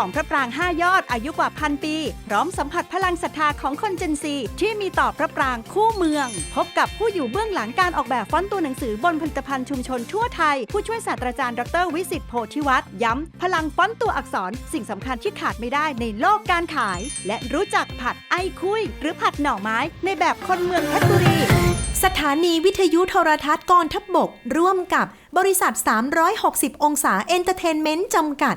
ของพระปรางห้ายอดอายุกว่าพันปี พร้อมสัมผัสพลังศรัทธาของคนเจนซีที่มีต่อพระปรางคู่เมือง พบกับผู้อยู่เบื้องหลังการออกแบบฟอนต์ตัวหนังสือบนผลิตภัณฑ์ชุมชนทั่วไทย ผู้ช่วยศาสตราจารย์ดรวิสิตโพธิวัฒน์ย้ำ พลังฟอนต์ตัวอักษรสิ่งสำคัญที่ขาดไม่ได้ในโลกการขาย และรู้จักผัดไอคุย หรือผัดหน่อไม้ ในแบบคนเมืองเพชรบุรีสถานีวิทยุโทรทัศน์กองทัพบบก ร่วมกับบริษัท 360 องศาเอนเตอร์เทนเมนต์จำกัด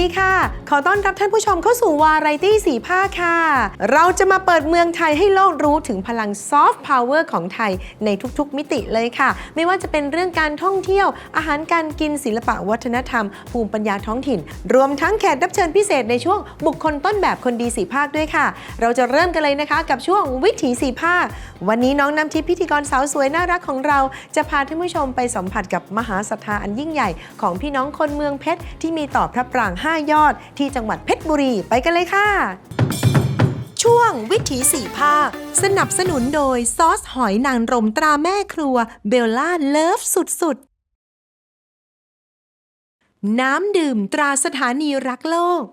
ดีค่ะ ขอต้อนรับท่านผู้ชมเข้าสู่วาไรตี้สีภาคค่ะ เราจะมาเปิดเมืองไทยให้โลกรู้ถึงพลังซอฟต์พาวเวอร์ของไทยในทุกๆ มิติเลยค่ะ ไม่ว่าจะเป็นเรื่องการท่องเที่ยว อาหารการกินศิลปะวัฒนธรรม ภูมิปัญญาท้องถิ่น รวมทั้งแขกรับเชิญพิเศษในช่วงบุคคลต้นแบบคนดีสีภาคด้วยค่ะ เราจะเริ่มกันเลยนะคะ กับช่วงวิถีสีภาค วันนี้น้องน้ำทิพย์พิธีกรสาวสวยน่ารักของเรา จะพาท่านผู้ชมไปสัมผัสกับมหาศรัทธาอันยิ่งใหญ่ ของพี่น้องคนเมืองเพชรที่มีต่อพระปราง 5 ยอดที่จังหวัดเพชรบุรีไปกันเลยค่ะ ช่วงวิถีสี่ภาค สนับสนุนโดยซอสหอยนางรมตราแม่ครัวเบลล่าเลิฟสุดๆ น้ำดื่มตราสถานีรักโลก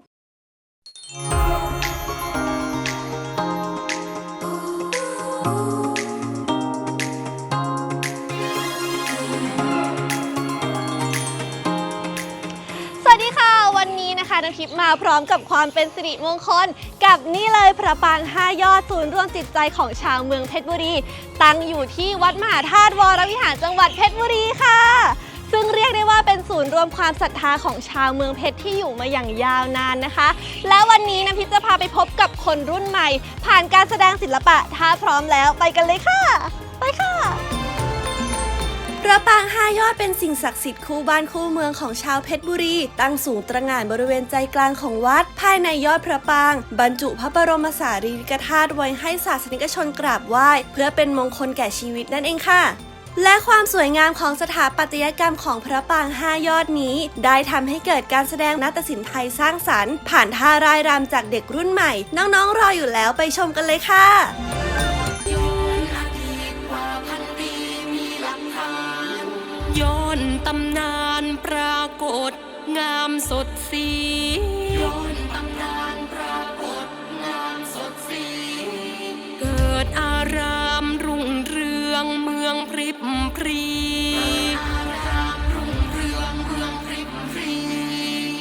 นี้นะคะน้ำทิพย์มาพร้อมกับความเป็นสิริมงคล กับนี่เลยพระปางห้ายอดศูนย์รวมจิตใจของชาวเมืองเพชรบุรี ตั้งอยู่ที่วัดมหาธาตุวรวิหารจังหวัดเพชรบุรีค่ะซึ่งเรียกได้ว่าเป็นศูนย์รวมความศรัทธาของชาวเมืองเพชรที่อยู่มาอย่างยาวนานนะคะ และวันนี้น้ำทิจะพาไปพบกับคนรุ่นใหม่ ผ่านการแสดงศิลปะ ถ้าพร้อมแล้วไปกันเลยค่ะ ไปค่ะ ระปรางห้ายอดเป็นสิ่งศักดิ์สิทธิ์คู่บ้านคู่เมืองของชาวเพชรบุรี ตั้งสูงตระหง่านบริเวณใจกลางของวัด ภายในยอดพระปราง บรรจุพระบรมสารีริกธาตุไว้ให้ศาสนิกชนกราบไหว้ เพื่อเป็นมงคลแก่ชีวิตนั่นเองค่ะและความสวยงามของสถาปัตยกรรมของพระปรางห้ายอดนี้ ได้ทำให้เกิดการแสดงนาฏศิลป์ไทยสร้างสรรค์ ผ่านท่ารายรำจากเด็กรุ่นใหม่ น้องๆรออยู่แล้วไปชมกันเลยค่ะ ตำนานปรากฏ งามสดสีย้อนตำนานปรากฏ งามสดสีเกิดอารามรุ่งเรืองเมืองพริบพรี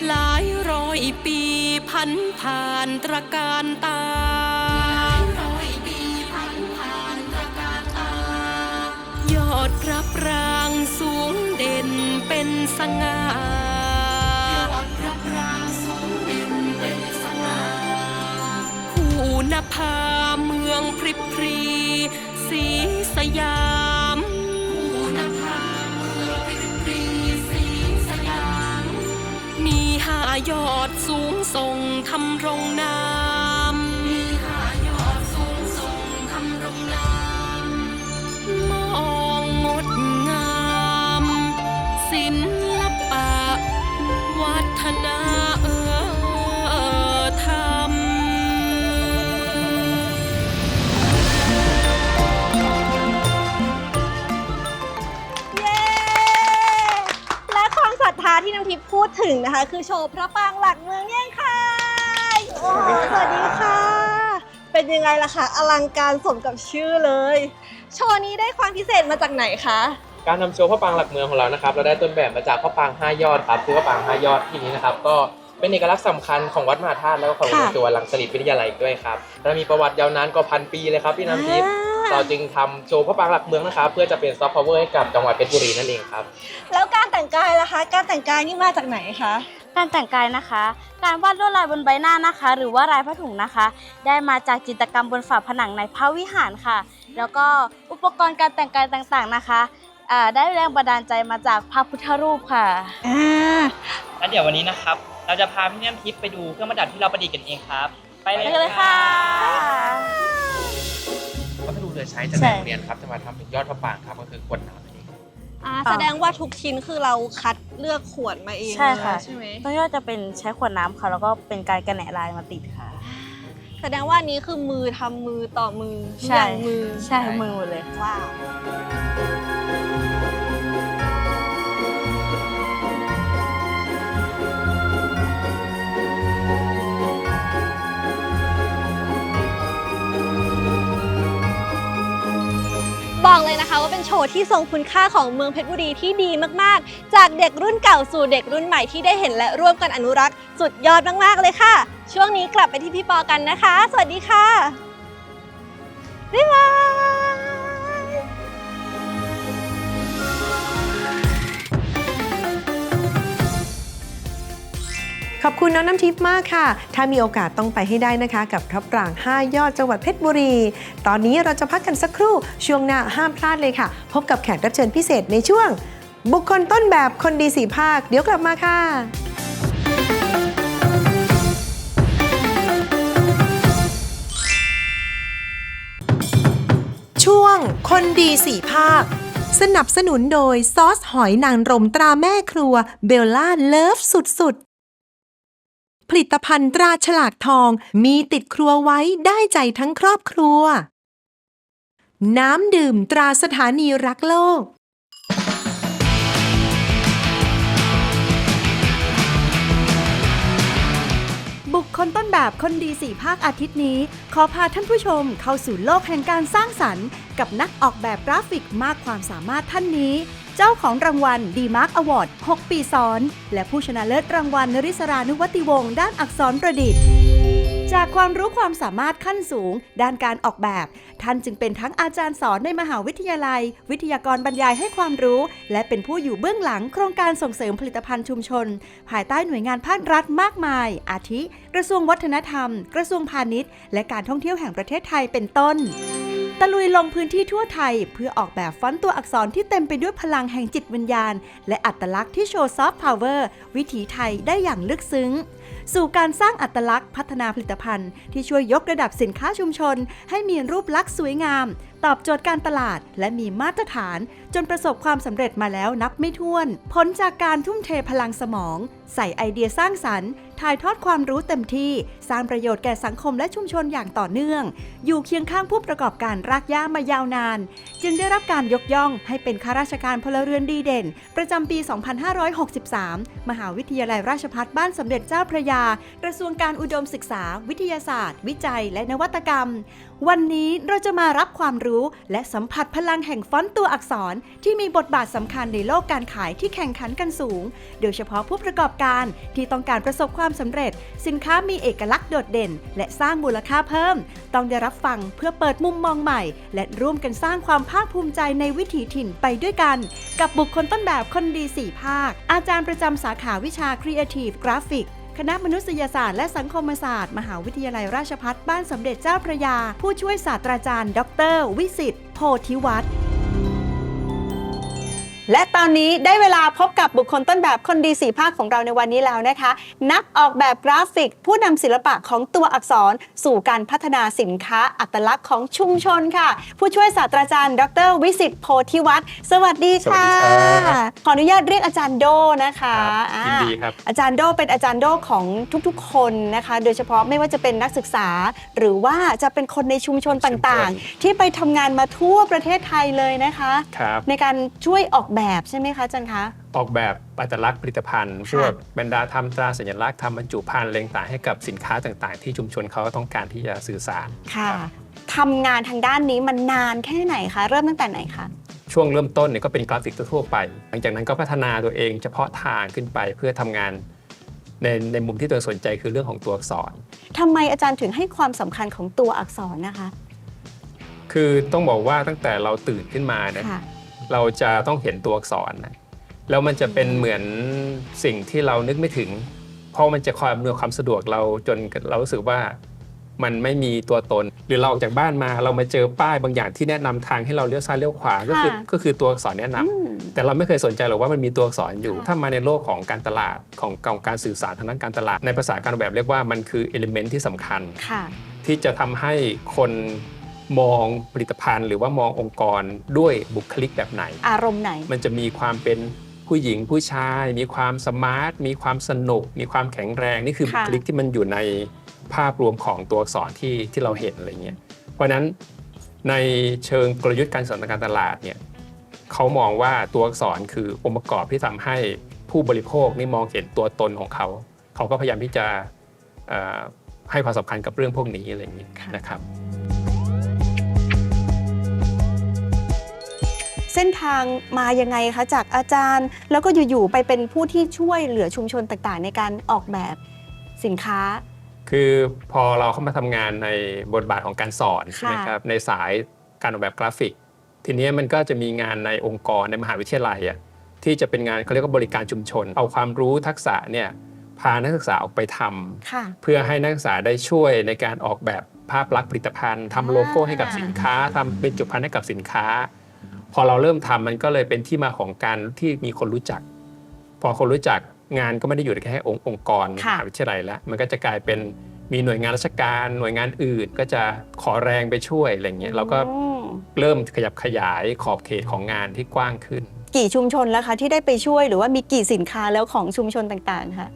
หลายร้อยปีพันผ่านตระการตา ยอดพระปรางสูงเด่นเป็นสง่าผู้นภาเมืองพริบพรีสีสยามผู้นภาเมืองพริบพรีสีสยาม มีห้ายอดสูงส่งทำรงนา วัฒนธรรมเย้ และความศรัทธาที่น้ำทิพย์พูดถึงนะคะ คือโชว์พระปรางหลักเมืองเนี่ยค่ะโอ้สวัสดีค่ะ เป็นยังไงล่ะคะ อลังการสมกับชื่อเลย โชว์นี้ได้ความพิเศษมาจากไหนคะ การทำโชว์พระปรางหลักเมืองของเรานะครับ เราได้ต้นแบบมาจากพระปรางห้ายอดครับคือพระปรางห้ายอดที่นี้นะครับ ก็เป็นเอกลักษณ์สำคัญของวัดมหาธาตุแล้วก็ของค่ะ ตัวลังสลิดวิทยาลัยด้วยครับและมีประวัติยาวนานกว่าพันปีเลยครับพี่น้ำทิพย์อ่าเราจึงทำโชว์พระปรางหลักเมืองนะครับ เพื่อจะเป็นซอฟต์พาวเวอร์ให้กับจังหวัดเพชรบุรีนั่นเองครับ แล้วการแต่งกายล่ะคะ การแต่งกายนี่มาจากไหนคะ การแต่งกายนะคะ การวาดลวดลายบนใบหน้านะคะ หรือว่าลายผ้าถุงนะคะ ได้มาจากจิตรกรรมบนฝาผนังในพระวิหารค่ะ แล้วก็อุปกรณ์การแต่งกายต่างๆนะคะอ่า ได้แรงบันดาลใจมาจากพระพุทธรูปค่ะอ่าแล้วเดี๋ยววันนี้นะครับ เราจะพาพี่น้ำทิพย์ไปดูเครื่องประดับที่เราประดิษฐ์กันเองครับ ไปไปเลยกันเลยค่ะวัสดุเหลือใช้จากใช่ในโรงเรียนครับจะมาทำเป็นยอดพระปรางครับก็คือขวดน้ำนั่นเองอ่าแสดงว่าทุกชิ้นคือเราคัดเลือกขวดมาเองใช่ค่ะใช่ไหมต้องยอดจะเป็นใช้ขวดน้ำค่ะแล้วก็เป็นการกระแหน่ลายมาติดค่ะ แสดงว่านี้คือมือทำมือต่อมือใช่อย่างมือใช่มือหมดเลยว้าว บอกเลยนะคะว่าเป็นโชว์ที่ทรงคุณค่าของเมืองเพชรบุรีที่ดีมากๆ จากเด็กรุ่นเก่าสู่เด็กรุ่นใหม่ที่ได้เห็นและร่วมกันอนุรักษ์สุดยอดมากๆเลยค่ะ ช่วงนี้กลับไปที่พี่ปอกันนะคะ สวัสดีค่ะบ๊ายบาย ขอบคุณน้องน้ำทิพย์มากค่ะ ถ้ามีโอกาสต้องไปให้ได้นะคะ กับพระปราง 5 ยอดจังหวัดเพชรบุรี ตอนนี้เราจะพักกันสักครู่ ช่วงหน้าห้ามพลาดเลยค่ะ พบกับแขกรับเชิญพิเศษในช่วง บุคคลต้นแบบคนดีสีภาค เดี๋ยวกลับมาค่ะช่วงคนดีสี่ภาค สนับสนุนโดยซอสหอยนางรมตราแม่ครัวเบลล่าเลิฟสุดๆ ผลิตภัณฑ์ตราฉลากทองมีติดครัวไว้ได้ใจทั้งครอบครัว น้ำดื่มตราสถานีรักโลก บุคคลต้นแบบคนดีสี่ภาคอาทิตย์นี้ ขอพาท่านผู้ชมเข้าสู่โลกแห่งการสร้างสรรค์ กับนักออกแบบกราฟิกมากความสามารถท่านนี้ เจ้าของรางวัลดีมาร์กอวอร์ด 6 ปีซ้อน และผู้ชนะเลิศรางวัลนริศรานุวัติวงศ์ด้านอักษรประดิษฐ์ จากความรู้ความสามารถขั้นสูง ด้านการออกแบบ ท่านจึงเป็นทั้งอาจารย์สอนในมหาวิทยาลัย วิทยากรบรรยายให้ความรู้ และเป็นผู้อยู่เบื้องหลังโครงการส่งเสริมผลิตภัณฑ์ชุมชน ภายใต้หน่วยงานภาครัฐมากมาย อาทิ กระทรวงวัฒนธรรม กระทรวงพาณิชย์ และการท่องเที่ยวแห่งประเทศไทยเป็นต้น ตะลุยลงพื้นที่ทั่วไทย เพื่อออกแบบฟอนต์ตัวอักษรที่เต็มไปด้วยพลังแห่งจิตวิญญาณ และอัตลักษณ์ที่โชว์ซอฟต์พาวเวอร์วิถีไทยได้อย่างลึกซึ้ง สู่การสร้างอัตลักษณ์พัฒนาผลิตภัณฑ์ ที่ช่วยยกระดับสินค้าชุมชน ให้มีรูปลักษณ์สวยงาม ตอบโจทย์การตลาด และมีมาตรฐาน จนประสบความสำเร็จมาแล้วนับไม่ถ้วน ผลจากการทุ่มเทพลังสมอง ใส่ไอเดียสร้างสรรค์ ถ่ายทอดความรู้เต็มที่ สร้างประโยชน์แก่สังคมและชุมชนอย่างต่อเนื่อง อยู่เคียงข้างผู้ประกอบการรากหญ้ามายาวนาน จึงได้รับการยกย่องให้เป็นข้าราชการพลเรือนดีเด่น ประจำปี 2563 มหาวิทยาลัยราชภัฏบ้านสมเด็จเจ้าพระยา กระทรวงการอุดมศึกษา วิทยาศาสตร์ วิจัย และนวัตกรรมวันนี้เราจะมารับความรู้และสัมผัสพลังแห่งฟอนต์ตัวอักษรที่มีบทบาทสำคัญในโลกการขายที่แข่งขันกันสูง โดยเฉพาะผู้ประกอบการที่ต้องการประสบความสำเร็จ สินค้ามีเอกลักษณ์โดดเด่น และสร้างมูลค่าเพิ่ม ต้องได้รับฟังเพื่อเปิดมุมมองใหม่ และร่วมกันสร้างความภาคภูมิใจในวิถีถิ่นไปด้วยกัน กับบุคคลต้นแบบคนดีสี่ภาค อาจารย์ประจำสาขาวิชา Creative Graphic คณะมนุษยศาสตร์และสังคมศาสตร์ มหาวิทยาลัยราชพัฏบ้านสมเด็จเจ้าพระยา ผู้ช่วยศาสตราจารย์ ดร วิสิทธิ์โพธิวัฒน์ และตอนนี้ได้เวลาพบกับบุคคลต้นแบบคนดีสีภาคของเราในวันนี้แล้วนะคะ นักออกแบบกราฟิก ผู้นำศิลปะของตัวอักษร สู่การพัฒนาสินค้าอัตลักษณ์ของชุมชนค่ะ ผู้ช่วยศาสตราจารย์ ดร วิสิทธิ์โพธิวัฒน์สวัสดีค่ะสวัสดีครับขออนุญาตเรียกอาจารย์โดนะคะครับยินดีครับอาจารย์โดเป็นอาจารย์โดของทุกๆ คนนะคะ โดยเฉพาะไม่ว่าจะเป็นนักศึกษา หรือว่าจะเป็นคนในชุมชนต่างๆ ที่ไปทำงานมาทั่วประเทศไทยเลยนะคะครับในการช่วยออกแบบใช่ไหมคะอาจารย์คะ ออกแบบอัตลักษณ์ผลิตภัณฑ์พวกบรรดาทำตราสัญลักษณ์ทำบรรจุภัณฑ์อะไรต่างๆให้กับสินค้าต่างๆ ที่ชุมชนเขาต้องการที่จะสื่อสารค่ะทำงานทางด้านนี้มันนานแค่ไหนคะ เริ่มตั้งแต่ไหนคะช่วงเริ่มต้นเนี่ยก็เป็นกราฟิกทั่วๆไป หลังจากนั้นก็พัฒนาตัวเองเฉพาะทางขึ้นไปเพื่อทำงานในในมุมที่ตัวเองสนใจคือเรื่องของตัวอักษรทำไมอาจารย์ถึงให้ความสำคัญของตัวอักษรนะคะ คือต้องบอกว่าตั้งแต่เราตื่นขึ้นมานะค่ะ เราจะต้องเห็นตัวอักษรนะแล้วมันจะเป็นเหมือนสิ่งที่เรานึกไม่ถึง เพราะมันจะคอยอำนวยความสะดวกเราจนเรารู้สึกว่ามันไม่มีตัวตน หรือเราออกจากบ้านมาเรามาเจอป้ายบางอย่างที่แนะนำทางให้เราเลี้ยวซ้ายเลี้ยวขวาก็คือค่ะก็คือตัวอักษรแนะนำอืมแต่เราไม่เคยสนใจหรอกว่ามันมีตัวอักษรอยู่ค่ะถ้ามาในโลกของการตลาดของของการสื่อสารทางด้านการตลาด ในภาษาการออกแบบเรียกว่ามันคือเอลิเมนต์ที่สำคัญค่ะที่จะทำให้คน มองผลิตภัณฑ์ หรือว่ามององค์กรด้วยบุคลิกแบบไหน อารมณ์ไหน มันจะมีความเป็นผู้หญิงผู้ชาย มีความสมาร์ท มีความสนุก มีความแข็งแรง นี่คือบุค่ะคลิกที่มันอยู่ในภาพรวมของตัวอักษรที่ที่เราเห็นอะไรเงี้ยเพราะฉะนั้นในเชิงกลยุทธ์การสื่อสารทางการตลาดเนี่ยเขามองว่าตัวอักษรคือองค์ประกอบที่ทำให้ผู้บริโภคนี่มองเห็นตัวตนของเขา เขาก็พยายามที่จะเอ่อให้ความสำคัญกับเรื่องพวกนี้อะไรอย่างนี้นะครับ เส้นทางมายังไงคะจากอาจารย์ แล้วก็อยู่ๆไปเป็นผู้ที่ช่วยเหลือชุมชนต่างๆ ในการออกแบบสินค้า คือพอเราเข้ามาทำงานในบทบาทของการสอนใช่ไหมค่ะครับในสายการออกแบบกราฟิก ทีนี้มันก็จะมีงานในองค์กรในมหาวิทยาลัยอะที่จะเป็นงานเขาเรียกว่าบริการชุมชน เอาความรู้ทักษะเนี่ยพานักศึกษาออกไปทำค่ะเพื่อให้นักศึกษาได้ช่วยในการออกแบบภาพลักษณ์ผลิตภัณฑ์ทำโลโก้ให้กับสินค้าทำเป็นจุดพันธ์ให้กับสินค้า พอเราเริ่มทำมันก็เลยเป็นที่มาของการที่มีคนรู้จัก พอคนรู้จักงานก็ไม่ได้อยู่แค่องค์องค์กรในมค่ะหาวิทยาลัยแล้วมันก็จะกลายเป็นมีหน่วยงานราชการ หน่วยงานอื่นก็จะขอแรงไปช่วยอะไรเงี้ยเราก็อืมเริ่มขยับขยายขอบเขตของงานที่กว้างขึ้น กี่ชุมชนแล้วคะที่ได้ไปช่วยหรือว่ามีกี่สินค้าแล้วของชุมชนต่างๆคะ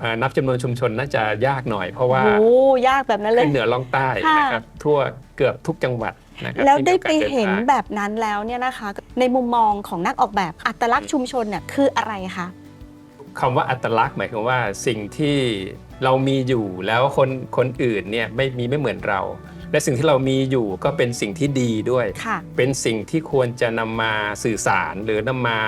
เอ่อนับจำนวนชุมชนน่าจะยากหน่อยเพราะว่าโอ้ยากแบบนั้นเลยขึ้นเหนือล่องใต้ค่ะนะครับทั่วเกือบทุกจังหวัด นะครับแล้วที่ได้มีโอกาไปสเห็นดิทางแบบนั้นแล้วเนี่ยนะคะ ในมุมมองของนักออกแบบอัตลักษณ์ชุมชนเนี่ยคืออะไรคะคำว่าอัตลักษณ์หมายความว่าสิ่งที่เรามีอยู่แล้วคนคนอื่นเนี่ยไม่มีไม่เหมือนเรา และสิ่งที่เรามีอยู่ก็เป็นสิ่งที่ดีด้วยค่ะเป็นสิ่งที่ควรจะนำมาสื่อสารหรือนำมา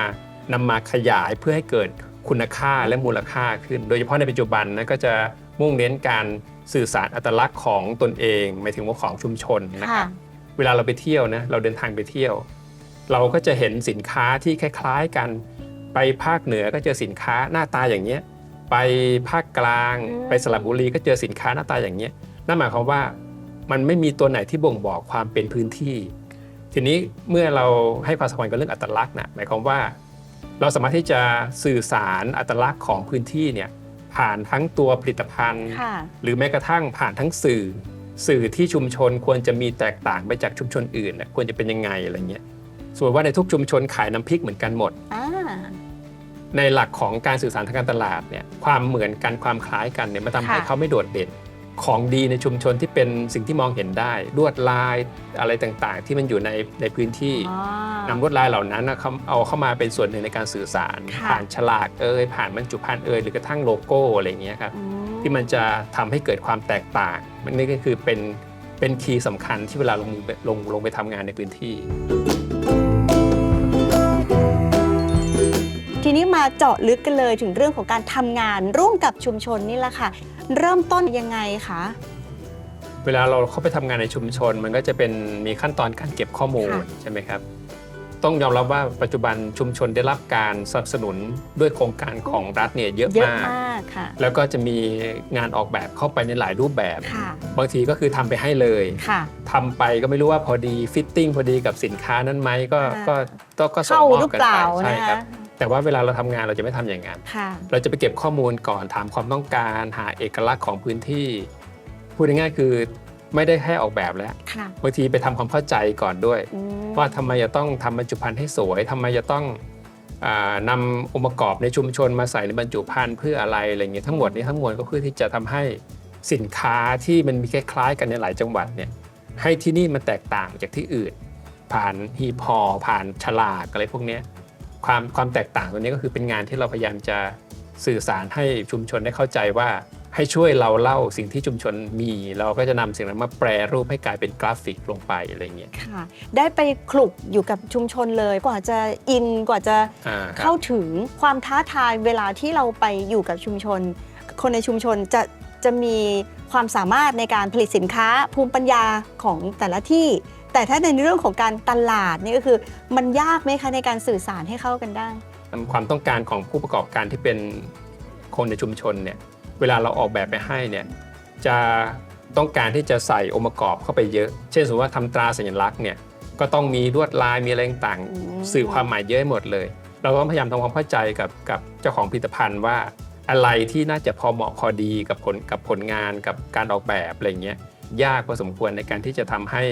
นำมาขยายเพื่อให้เกิดคุณค่าและมูลค่าขึ้น โดยเฉพาะในปัจจุบันนะก็จะมุ่งเน้นการสื่อสารอัตลักษณ์ของตนเองหมายถึงว่าของชุมชนนะครับ เวลาเราไปเที่ยวนะเราเดินทางไปเที่ยว เราก็จะเห็นสินค้าที่คล้าย ๆกัน ไปภาคเหนือก็เจอสินค้าหน้าตาอย่างเนี้ยไปภาคกลางอืมไปสระบุรีก็เจอสินค้าหน้าตาอย่างเนี้ยนั่นหมายความว่ามันไม่มีตัวไหนที่บ่งบอกความเป็นพื้นที่ ทีนี้เมื่อเราให้ความสำคัญกับเรื่องอัตลักษณ์นะหมายความว่า เราสามารถที่จะสื่อสารอัตลักษณ์ของพื้นที่เนี่ยผ่านทั้งตัวผลิตภัณฑ์ค่ะหรือแม้กระทั่งผ่านทั้งสื่อ สื่อที่ชุมชนควรจะมีแตกต่างไปจากชุมชนอื่นน่ะควรจะเป็นยังไงอะไรเงี้ยส่วนว่าในทุกชุมชนขายน้ำพริกเหมือนกันหมดอ่าในหลักของการสื่อสารทางการตลาดเนี่ยความเหมือนกันความคล้ายกันเนี่ยมันทำให้ค่ะเขาไม่โดดเด่น ของดีในชุมชนที่เป็นสิ่งที่มองเห็นได้ลวดลายอะไรต่างๆ ที่มันอยู่ในในพื้นที่อ๋อนำลวดลายเหล่านั้นนะเขาเอาเข้ามาเป็นส่วนหนึ่งในการสื่อสารค่ะผ่านฉลากเอ่ยผ่านบรรจุภัณฑ์เอ่ยหรือกระทั่งโลโก้อะไรอย่างเงี้ยครับอืม ที่มันจะทำให้เกิดความแตกต่างมันนี่ก็คือเป็นเป็นคีย์สำคัญที่เวลาลงมือลงลงไปทำงานในพื้นที่ ทีนี้มาเจาะลึกกันเลยถึงเรื่องของการทำงานร่วมกับชุมชนนี่แหละค่ะ เริ่มต้นยังไงคะเวลาเราเข้าไปทำงานในชุมชน มันก็จะเป็นมีขั้นตอนการเก็บข้อมูลค่ะใช่ไหมครับ ต้องยอมรับว่าปัจจุบันชุมชนได้รับการสนับสนุนด้วยโครงการของรัฐเนี่ยเยอะเยอะมาก มากค่ะ แล้วก็จะมีงานออกแบบเข้าไปในหลายรูปแบบ ค่ะบางทีก็คือทำไปให้เลยค่ะ ทำไปก็ไม่รู้ว่าพอดีฟิตติ้งพอดีกับสินค้านั้นไหมก็อ่า ก็ก็ก็ส่งเข้ามอบหรือกันเปไปล่าใช่นะครัคะบแต่ว่าเวลาเราทำงานเราจะไม่ทำอย่างนั้น ค่ะ เราจะไปเก็บข้อมูลก่อนถามความต้องการ หาเอกลักษณ์ของพื้นที่ พูดง่ายๆคือ ไม่ได้แค่ออกแบบแล้วค่ะบางทีไปทำความเข้าใจก่อนด้วย อืมว่าทำไมจะต้องทำบรรจุภัณฑ์ให้สวยทำไมจะต้องอานำองค์ประกอบในชุมชนมาใส่ในบรรจุภัณฑ์เพื่ออะไรอะไรเงี้ยทั้งหมดนี้ทั้งมวลก็เพื่อที่จะทำให้สินค้าที่มันมีคล้ายๆ กันในหลายจังหวัดเนี่ยให้ที่นี่มันแตกต่างจากที่อื่น ผ่านฮีพอผ่านฉลากอะไรพวกเนี้ยความความแตกต่างตัวนี้ก็คือเป็นงานที่เราพยายามจะสื่อสารให้ชุมชนได้เข้าใจว่า ให้ช่วยเราเล่าสิ่งที่ชุมชนมี เราก็จะนำสิ่งนั้นมาแปรรูปให้กลายเป็นกราฟิกลงไปอะไรเงี้ยค่ะ ได้ไปคลุกอยู่กับชุมชนเลยกว่าจะอินกว่าจะอ่าครับ เข้าถึงความท้าทายเวลาที่เราไปอยู่กับชุมชน คนในชุมชนจะจะมีความสามารถในการผลิตสินค้าภูมิปัญญาของแต่ละที่ แต่ถ้าในเรื่องของการตลาดนี่ก็คือ มันยากไหมคะในการสื่อสารให้เข้ากันได้ ความต้องการของผู้ประกอบการที่เป็นคนในชุมชนเนี่ย เวลาเราออกแบบไปให้เนี่ยจะต้องการที่จะใส่องค์ประกอบเข้าไปเยอะ เช่นสมมติว่าทำตราสัญลักษณ์เนี่ยก็ต้องมีลวดลายมีอะไรต่างอืมๆสื่อความหมายเยอะหมดเลย เราก็พยายามทำความเข้าใจกับกับเจ้าของผลิตภัณฑ์ว่าอะไรที่น่าจะพอเหมาะพอดีกับผลกับผลงานกับการออกแบบอะไรเงี้ยยากพอสมควรในการที่จะทำให้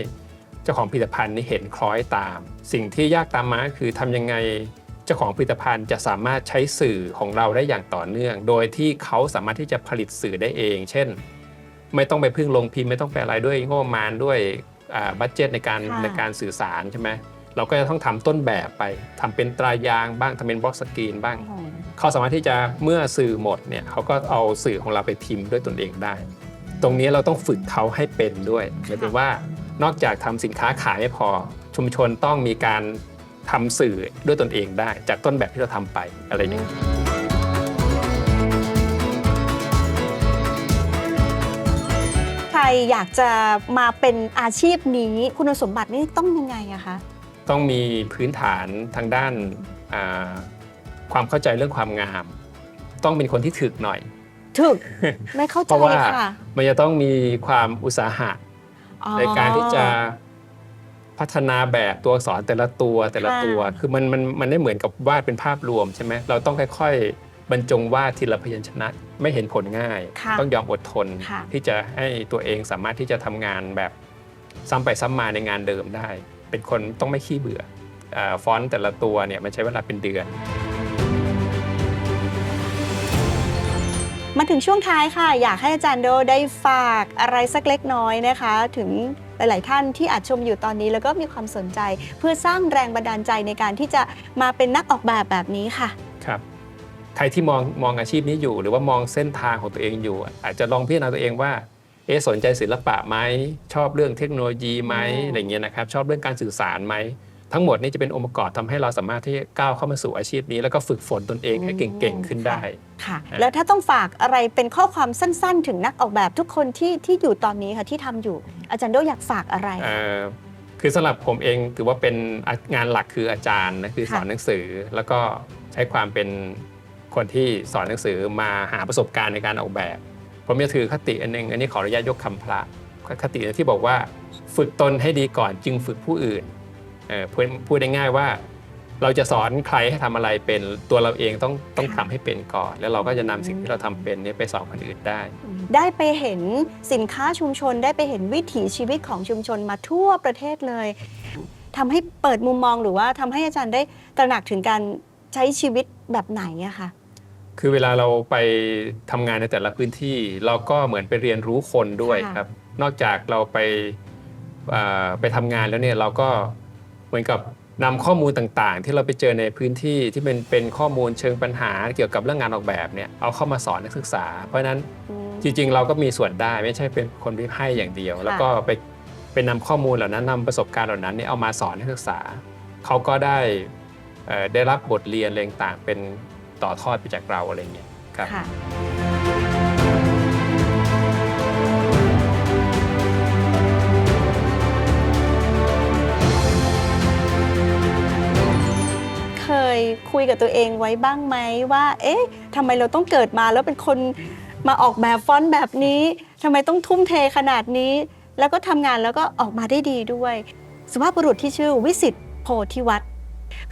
เจ้าของผลิตภัณฑ์นี่เห็นคล้อยตาม สิ่งที่ยากตามมาก็คือทำยังไงเจ้าของผลิตภัณฑ์จะสามารถใช้สื่อของเราได้อย่างต่อเนื่อง โดยที่เขาสามารถที่จะผลิตสื่อได้เอง เช่น ไม่ต้องไปพึ่งลงพิมพ์ไม่ต้องไปอะไรด้วยงบประมาณด้วยบัตเจตในการค่ะในการสื่อสารใช่ไหมเราก็จะต้องทำต้นแบบไปทำเป็นตรายางบ้างทำเป็นบล็อกสกรีนบ้าง เขาสามารถที่จะเมื่อสื่อหมดเนี่ยเขาก็เอาสื่อของเราไปพิมพ์ด้วยตนเองได้ ตรงนี้เราต้องฝึกเขาให้เป็นด้วยหมายถึงว่านอกจากทำสินค้าขายไม่พอชุมชนต้องมีการ ทำสื่อด้วยตนเองได้ จากต้นแบบที่เราทำไปอะไรอย่างเงี้ยใครอยากจะมาเป็นอาชีพนี้คุณสมบัตินี่ต้องยังไงอะคะต้องมีพื้นฐานทางด้านอ่าความเข้าใจเรื่องความงาม ต้องเป็นคนที่ถึกหน่อย ถึกไม่เข้าใจเพราะว่าค่ะมันจะต้องมีความอุตสาหะอ๋อในการที่จะ พัฒนาแบบตัวอักษรแต่ละตัวแต่ละค่ะตัว คือมันมันมันไม่เหมือนกับวาดเป็นภาพรวมใช่ไหมเราต้องค่อยๆ บรรจงวาดทีละพยัญชนะไม่เห็นผลง่ายค่ะต้องยอมอดทนค่ะที่จะให้ตัวเองสามารถที่จะทำงานแบบซ้ำไปซ้ำมาในงานเดิมได้ เป็นคนต้องไม่ขี้เบื่ออาฟอนต์แต่ละตัวเนี่ยมันใช้เวลาเป็นเดือนมาถึงช่วงท้ายค่ะ อยากให้อาจารย์โดได้ฝากอะไรสักเล็กน้อยนะคะ ถึง หลาย ๆ ท่านที่อาจชมอยู่ตอนนี้ แล้วก็มีความสนใจ เพื่อสร้างแรงบันดาลใจในการที่จะมาเป็นนักออกแบบแบบนี้ค่ะ ครับ ใครที่มองมองอาชีพนี้อยู่ หรือว่ามองเส้นทางของตัวเองอยู่ อาจจะลองพิจารณาตัวเองว่าเอะสนใจศิลปะไหมชอบเรื่องเทคโนโลยีไหมอืมอะไรเงี้ยนะครับ ชอบเรื่องการสื่อสารไหม ทั้งหมดนี้จะเป็นองค์ประกอบทำให้เราสามารถที่จะก้าวเข้ามาสู่อาชีพนี้ แล้วก็ฝึกฝนตนเองให้เก่งๆขึ้นได้ค่ะครับแล้วถ้าต้องฝากอะไรเป็นข้อความสั้น ๆ ถึงนักออกแบบทุกคนที่ที่อยู่ตอนนี้ค่ะที่ทำอยู่ อาจารย์โดอยากฝากอะไรเอ่อคือสำหรับผมเองถือว่าเป็นงานหลักคืออาจารย์นะคือค่ะสอนหนังสือ แล้วก็ใช้ความเป็นคนที่สอนหนังสือมาหาประสบการณ์ในการออกแบบ ผมจะถือคติอันหนึงอันนี้ขออนุญาตยกคำพระคติที่บอกว่า ฝึกตนให้ดีก่อนจึงฝึกผู้อื่น เอ่อพูดพูดได้ง่ายว่า เราจะสอนใครให้ทำอะไรเป็นตัวเราเองต้องต้องทำให้เป็นก่อน แล้วเราก็จะนำสิ่งที่เราทำเป็นเนี้ไปสอนคนอื่นได้ ได้ไปเห็นสินค้าชุมชนได้ไปเห็นวิถีชีวิตของชุมชนมาทั่วประเทศเลยทำให้เปิดมุมมองหรือว่าทำให้อาจารย์ได้ตระหนักถึงการใช้ชีวิตแบบไหนอะคะคือเวลาเราไปทำงานในแต่ละพื้นที่ เราก็เหมือนไปเรียนรู้คนด้วยค่ะครับ นอกจากเราไปอ่าไปทำงานแล้วเนี่ยเราก็เห มือนกับนำข้อมูลต่างๆ ที่เราไปเจอในพื้นที่ที่เป็นเป็นข้อมูลเชิงปัญหาเกี่ยวกับเรื่องงานออกแบบเนี่ยเอาเข้ามาสอนนักศึกษา เพราะฉะนั้นอืมจริงๆ เราก็มีส่วนได้ไม่ใช่เป็นคนที่ให้อย่างเดียว แล้วก็ไปเป็นนำข้อมูลเหล่านั้นนำประสบการณ์เหล่านั้นเนี่ยเอามาสอนนักศึกษาเขาก็ได้เอ่อได้รับบทเรียนอะไรต่างๆเป็นต่อทอดไปจากเราอะไรเงี้ยครับ ค่ะเคยคุยกับตัวเองไว้บ้างไหมว่า เอ๊ะทำไมเราต้องเกิดมาแล้วเป็นคนมาออกแบบฟอนต์แบบนี้ทำไมต้องทุ่มเทขนาดนี้ แล้วก็ทำงานแล้วก็ออกมาได้ดีด้วย สุภาพบุรุษที่ชื่อวิสิตโพธิวัตร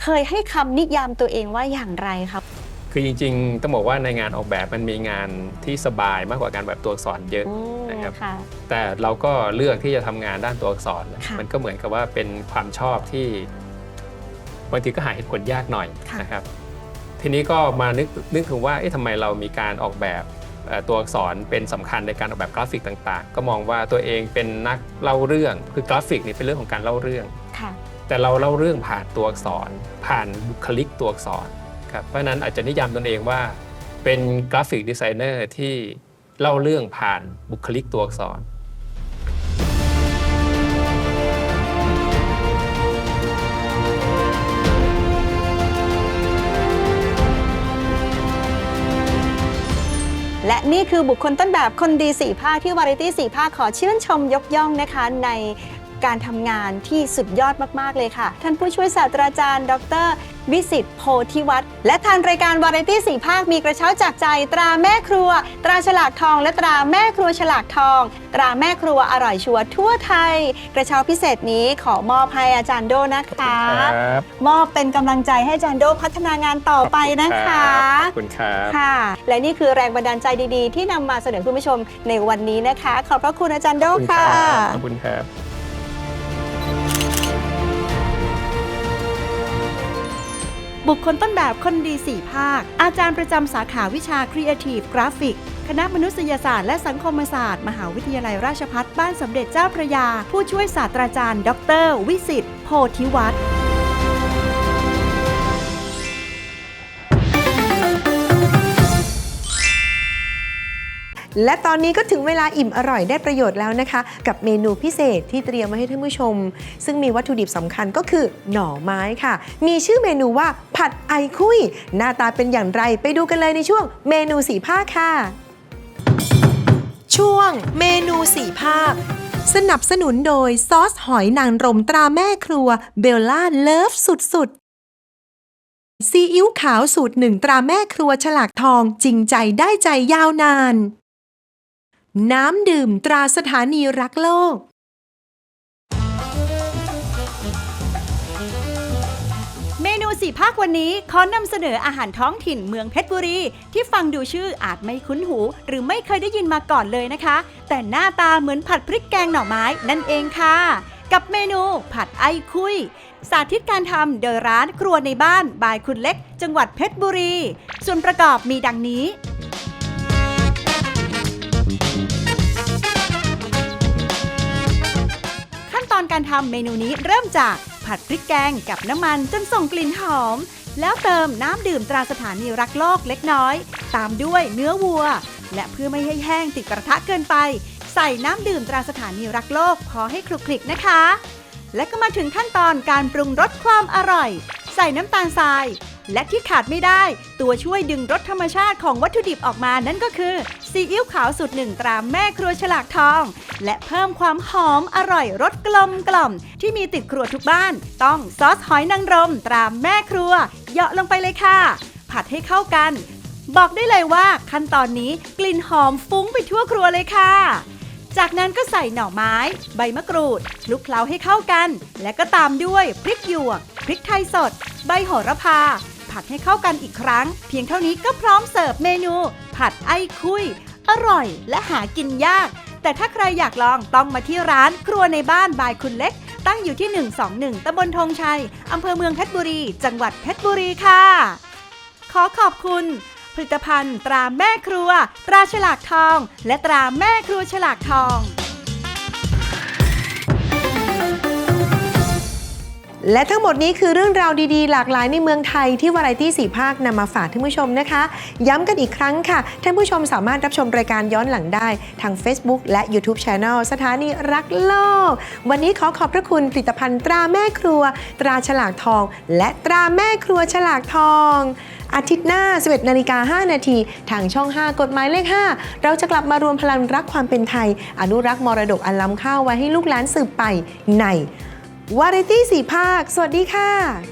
เคยให้คำนิยามตัวเองว่าอย่างไรครับคือจริงๆ ต้องบอกว่าในงานออกแบบมันมีงานที่สบายมากกว่าการแบบตัวอักษรเยอะอืมนะครับค่ะแต่เราก็เลือกที่จะทำงานด้านตัวอักษรนะค่ะมันก็เหมือนกับว่าเป็นความชอบที่ บางทีก็หาเหตุผลยากหน่อยค่ะนะครับ ทีนี้ก็มานึกนึกถึงว่าเอ๊ะทำไมเรามีการออกแบบเอ่อตัวอักษรเป็นสำคัญในการออกแบบกราฟิกต่างๆ ก็มองว่าตัวเองเป็นนักเล่าเรื่อง คือกราฟิกนี่เป็นเรื่องของการเล่าเรื่องค่ะแต่เราเล่าเรื่องผ่านตัวอักษร ผ่านบุคลิกตัวอักษรครับเพราะฉะนั้นอาจจะนิยามตนเองว่าเป็นกราฟิกดีไซเนอร์ที่เล่าเรื่องผ่านบุคลิกตัวอักษร และนี่คือบุคคลต้นแบบคนดีสี่ภาคที่วาไรตี้สี่ภาคขอชื่นชมยกย่องนะคะในการทำงานที่สุดยอดมาก ๆ เลยค่ะ ท่านผู้ช่วยศาสตราจารย์ ดร วิสิตโพธิวัฒน์และทางรายการวาไรตี้สี่ภาคมีกระเช้าจากใจ ตราแม่ครัว ตราฉลากทอง และตราแม่ครัวฉลากทอง ตราแม่ครัวอร่อยชัวร์ทั่วไทย กระเช้าพิเศษนี้ขอมอบให้อาจารย์โดนะคะ ครับมอบเป็นกำลังใจให้อาจารย์โดพัฒนางานต่อไปนะคะ ขอบคุณครับ ค่ะ และนี่คือแรงบันดาลใจดีๆ ที่นำมาเสนอคุณผู้ชมในวันนี้นะคะ ขอบพระคุณอาจารย์โดขอบคุณคค่ะรับขอบคุณครับ บุคคลต้นแบบคนดีสี่ภาค อาจารย์ประจำสาขาวิชา Creative Graphic คณะมนุษยศาสตร์และสังคมศาสตร์ มหาวิทยาลัยราชพัฒบ้านสมเด็จเจ้าพระยา ผู้ช่วยศาสตราจารย์ ดร วิสิตโพธิวัฒน์ และตอนนี้ก็ถึงเวลาอิ่มอร่อยได้ประโยชน์แล้วนะคะ กับเมนูพิเศษที่เตรียมมาให้ท่านผู้ชม ซึ่งมีวัตถุดิบสำคัญก็คือหน่อไม้ค่ะ มีชื่อเมนูว่าผัดไอคุย หน้าตาเป็นอย่างไรไปดูกันเลยในช่วงเมนูสีภาค่ะ ช่วงเมนูสีภาสนับสนุนโดยซอสหอยนางรมตราแม่ครัวเบลล่าเลิฟสุดๆซีอิ๊วขาวสูตรหนึ่งตราแม่ครัวฉลากทองจริงใจได้ใจยาวนาน น้ำดื่มตราสถานีรักโลก เมนูสี่ภาควันนี้ขอนำเสนออาหารท้องถิ่นเมืองเพชรบุรี ที่ฟังดูชื่ออาจไม่คุ้นหู หรือไม่เคยได้ยินมาก่อนเลยนะคะ แต่หน้าตาเหมือนผัดพริกแกงหน่อไม้นั่นเองค่ะ กับเมนูผัดไอคุยสาธิตการทำโดยร้านครัวในบ้านบายคุณเล็ก จังหวัดเพชรบุรี ส่วนประกอบมีดังนี้ การทำเมนูนี้เริ่มจากผัดพริกแกงกับน้ำมันจนส่งกลิ่นหอม แล้วเติมน้ำดื่มตราสถานีรักโลกเล็กน้อย ตามด้วยเนื้อวัว และเพื่อไม่ให้แห้งติดกระทะเกินไป ใส่น้ำดื่มตราสถานีรักโลกพอให้คลุกคลิกนะคะ และก็มาถึงขั้นตอนการปรุงรสความอร่อย ใส่น้ำตาลทราย และที่ขาดไม่ได้ ตัวช่วยดึงรสธรรมชาติของวัตถุดิบออกมานั่นก็คือซีอิ๊วขาวสูตรหนึ่งตราแม่ครัวฉลากทอง และเพิ่มความหอมอร่อยรสกลมกล่อม ที่มีติดครัวทุกบ้าน ต้องซอสหอยนางรมตราแม่ครัวเหยาะลงไปเลยค่ะ ผัดให้เข้ากัน บอกได้เลยว่าขั้นตอนนี้กลิ่นหอมฟุ้งไปทั่วครัวเลยค่ะจากนั้นก็ใส่หน่อไม้ ใบมะกรูดคลุกเคล้าให้เข้ากัน และก็ตามด้วยพริกหยวก พริกไทยสด ใบโหระพา ผัดให้เข้ากันอีกครั้ง เพียงเท่านี้ก็พร้อมเสิร์ฟเมนู ผัดไอคุย อร่อยและหากินยาก แต่ถ้าใครอยากลองต้องมาที่ร้านครัวในบ้านบายคุณเล็ก ตั้งอยู่ที่ 121ตำบลธงชัยอำเภอเมืองเพชรบุรี จังหวัดเพชรบุรีค่ะ ขอขอบคุณผลิตภัณฑ์ตราแม่ครัว ตราฉลากทอง และตราแม่ครัวฉลากทอง และทั้งหมดนี้คือเรื่องราวดีๆ หลากหลายในเมืองไทยที่วาไรตี้สีภาคนำมาฝากท่านผู้ชมนะคะ ย้ำกันอีกครั้งค่ะ ท่านผู้ชมสามารถรับชมรายการย้อนหลังได้ทาง Facebook และ YouTube Channel สถานีรักโลก วันนี้ขอขอบพระคุณผลิตภัณฑ์ตราแม่ครัว ตราฉลากทอง และตราแม่ครัวฉลากทอง อาทิตย์หน้า 11นาฬิกา5นาทีทางช่อง 5 กฎหมายเลข 5 เราจะกลับมารวมพลังรักความเป็นไทย อนุรักษ์มรดกอันล้ำค่าไว้ให้ลูกหลานสืบไปใน วาไรตี้สีภาค สวัสดีค่ะ